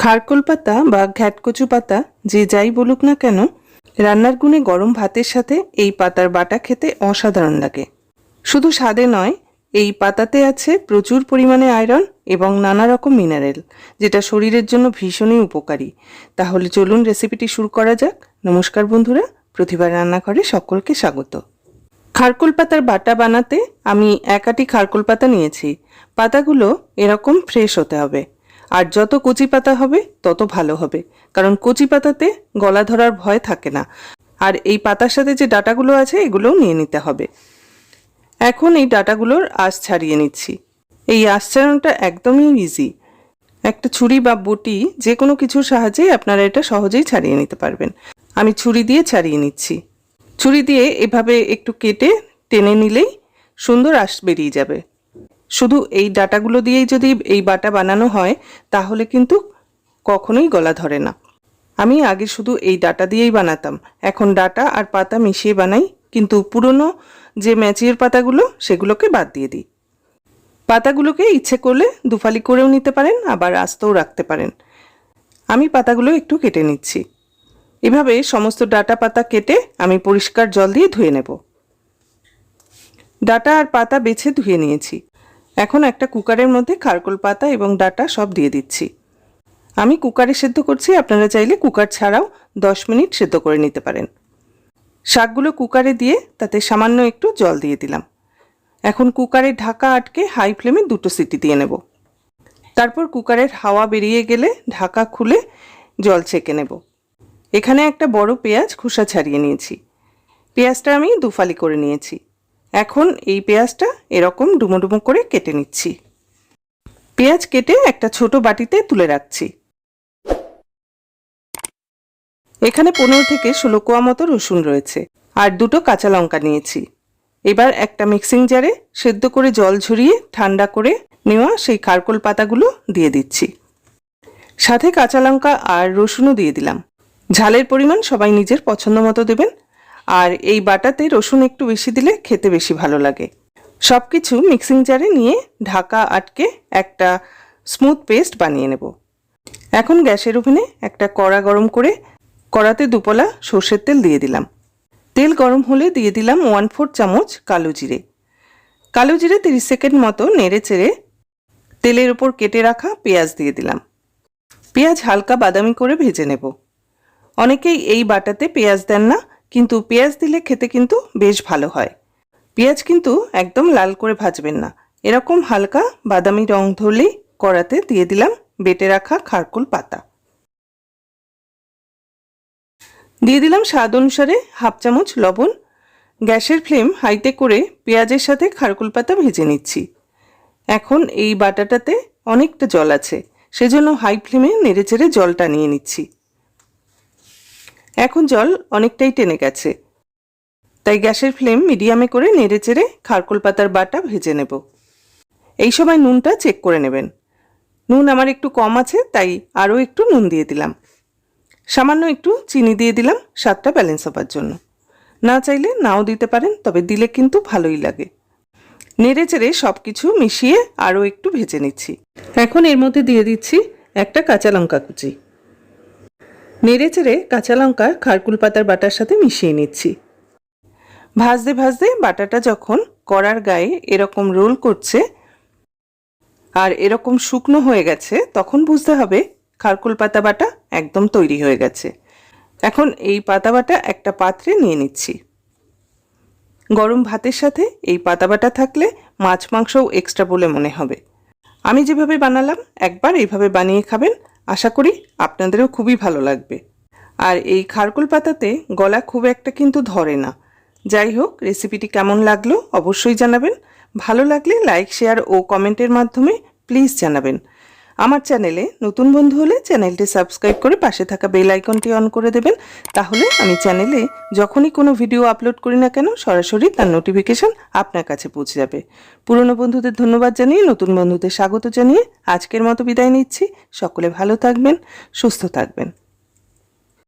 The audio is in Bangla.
খারকোল পাতা বা ঘ্যাটকচু পাতা, যে যাই বলুক না কেন, রান্নার গুণে গরম ভাতের সাথে এই পাতার বাটা খেতে অসাধারণ লাগে। শুধু স্বাদে নয়, এই পাতাতে আছে প্রচুর পরিমাণে আয়রন এবং নানা রকম মিনারেল, যেটা শরীরের জন্য ভীষণই উপকারী। তাহলে চলুন রেসিপিটি শুরু করা যাক। নমস্কার বন্ধুরা, প্রতিবার রান্নাঘরে সকলকে স্বাগত। খারকুল পাতার বাটা বানাতে আমি এক আটি খারকুল পাতা নিয়েছি। পাতাগুলো এরকম ফ্রেশ হতে হবে। আর যত কচি পাতা হবে, তত ভালো হবে। কারণ কচি পাতাতে গলা ধরার ভয় থাকে না। আর এই পাতার সাথে যে ডাটাগুলো আছে, এগুলোও নিয়ে নিতে হবে। এখন এই ডাটাগুলোর আঁশ ছাড়িয়ে নিচ্ছি। এই আঁশ ছাড়ানোটা একদমই ইজি একটা ছুরি বা বটি যে কোনো কিছুর সাহায্যেই আপনারা এটা সহজেই ছাড়িয়ে নিতে পারবেন। আমি ছুরি দিয়ে ছাড়িয়ে নিচ্ছি। ছুরি দিয়ে এভাবে একটু কেটে, টেনে নিলেই সুন্দর আঁশ বেরিয়ে যাবে। শুধু এই ডাটাগুলো দিয়েই যদি এই বাটা বানানো হয়, তাহলে কিন্তু কখনোই গলা ধরে না। আমি আগে শুধু এই ডাটা দিয়েই বানাতাম। এখন ডাটা আর পাতা মিশিয়ে বানাই, কিন্তু পুরনো যে ম্যাচিয়ের পাতাগুলো, সেগুলোকে বাদ দিয়ে দিই। পাতাগুলোকে ইচ্ছে করলে দুফালি করেও নিতে পারেন, আবার আস্তেও রাখতে পারেন। আমি পাতাগুলো একটু কেটে নিচ্ছি। এভাবে সমস্ত ডাটা পাতা কেটে আমি পরিষ্কার জল দিয়ে ধুয়ে নেব। ডাটা আর পাতা বেছে ধুয়ে নিয়েছি। এখন একটা কুকারের মধ্যে খারকোল পাতা এবং ডাটা সব দিয়ে দিচ্ছি। আমি কুকারে সেদ্ধ করছি, আপনারা চাইলে কুকার ছাড়াও দশ মিনিট সেদ্ধ করে নিতে পারেন। শাকগুলো কুকারে দিয়ে তাতে সামান্য একটু জল দিয়ে দিলাম। এখন কুকারে ঢাকা আটকে হাই ফ্লেমে দুটো সিটি দিয়ে নেব। তারপর কুকারের হাওয়া বেরিয়ে গেলে ঢাকা খুলে জল ছেঁকে নেব। এখানে একটা বড় পেঁয়াজ খোসা ছাড়িয়ে নিয়েছি। পেঁয়াজটা আমি দুফালি করে নিয়েছি। এখন এই পেঁয়াজটা এরকম ডুমো ডুমো করে কেটে নিচ্ছি। পেঁয়াজ কেটে একটা ছোট বাটিতে তুলে রাখছি। এখানে পনেরো থেকে ষোলো কোয়া মতো রসুন রয়েছে আর দুটো কাঁচা লঙ্কা নিয়েছি। এবার একটা মিক্সিং জারে সেদ্ধ করে জল ঝরিয়ে ঠান্ডা করে নেওয়া সেই খারকোল পাতাগুলো দিয়ে দিচ্ছি। সাথে কাঁচা লঙ্কা আর রসুনও দিয়ে দিলাম। ঝালের পরিমাণ সবাই নিজের পছন্দ মতো দেবেন আর এই বাটাতে রসুন একটু বেশি দিলে খেতে বেশি ভালো লাগে। সব কিছু মিক্সিং জারে নিয়ে ঢাকা আটকে একটা স্মুথ পেস্ট বানিয়ে নেব। এখন গ্যাসের ওভেনে একটা কড়া গরম করে কড়াতে দুপলা সর্ষের তেল দিয়ে দিলাম। তেল গরম হলে দিয়ে দিলাম ওয়ান ফোর চামচ কালো জিরে। কালো জিরে তিরিশ সেকেন্ড মতো নেড়ে চেড়ে তেলের ওপর কেটে রাখা পেঁয়াজ দিয়ে দিলাম। পেঁয়াজ হালকা বাদামি করে ভেজে নেব। অনেকেই এই বাটাতে পেঁয়াজ দেন না কিন্তু পেঁয়াজ দিলে খেতে কিন্তু বেশ ভালো হয়। পেঁয়াজ কিন্তু একদম লাল করে ভাজবেন না। এরকম হালকা বাদামি রং ধরলেই কড়াতে দিয়ে দিলাম বেটে রাখা খারকুল পাতা। দিয়ে দিলাম স্বাদ অনুসারে হাফ চামচ লবণ। গ্যাসের ফ্লেম হাইতে করে পেঁয়াজের সাথে খারকুল পাতা ভেজে নিচ্ছি। এখন এই বাটাটাতে অনেকটা জল আছে, সেজন্য হাই ফ্লেমে নেড়েচেড়ে জলটা নিয়ে নিচ্ছি। এখন জল অনেকটাই টেনে গেছে। তাই গ্যাসের ফ্লেম মিডিয়ামে করে নেড়ে চেড়ে খারকোল পাতার বাটা ভেজে নেব। এই সময় নুনটা চেক করে নেবেন। নুন আমার একটু কম আছে, তাই আরও একটু নুন দিয়ে দিলাম। সামান্য একটু চিনি দিয়ে দিলাম স্বাদটা ব্যালেন্স হবার জন্য। না চাইলে নাও দিতে পারেন, তবে দিলে কিন্তু ভালোই লাগে। নেড়ে চেড়ে সব কিছু মিশিয়ে আরও একটু ভেজে নিচ্ছি। এখন এর মধ্যে দিয়ে দিচ্ছি একটা কাঁচা লঙ্কা কুচি। নেড়ে চেড়ে কাঁচা লঙ্কা খারকুল পাতার বাটার সাথে মিশিয়ে নিচ্ছি। ভাজতে ভাজতে বাটাটা যখন কড়ার গায়ে এরকম রোল করছে আর এরকম শুকনো হয়ে গেছে, তখন বুঝতে হবে খারকুল পাতা বাটা একদম তৈরি হয়ে গেছে। এখন এই পাতা বাটা একটা পাত্রে নিয়ে নিচ্ছি। গরম ভাতের সাথে এই পাতা বাটা থাকলে মাছ মাংসও এক্সট্রা বলে মনে হবে। আমি যেভাবে বানালাম, একবার এইভাবে বানিয়ে খাবেন আশা করি আপনাদেরও খুবই ভালো লাগবে। আর এই খারকুল পাতাতে গলা খুব একটা কিন্তু ধরে না। যাই হোক রেসিপিটি কেমন লাগল অবশ্যই জানাবেন। ভালো লাগলে লাইক শেয়ার ও কমেন্টের মাধ্যমে প্লিজ জানাবেন। আমার চ্যানেলে নতুন বন্ধু হলে চ্যানেলটি সাবস্ক্রাইব করে পাশে থাকা বেল আইকনটি অন করে দেবেন। তাহলে আমি চ্যানেলে যখনই কোনো ভিডিও আপলোড করি না কেন, সরাসরি তার নোটিফিকেশন আপনার কাছে পৌঁছে যাবে। পুরনো বন্ধুদের ধন্যবাদ জানিয়ে নতুন বন্ধুদের স্বাগত জানিয়ে আজকের মতো বিদায় নিচ্ছি। সকলে ভালো থাকবেন, সুস্থ থাকবেন।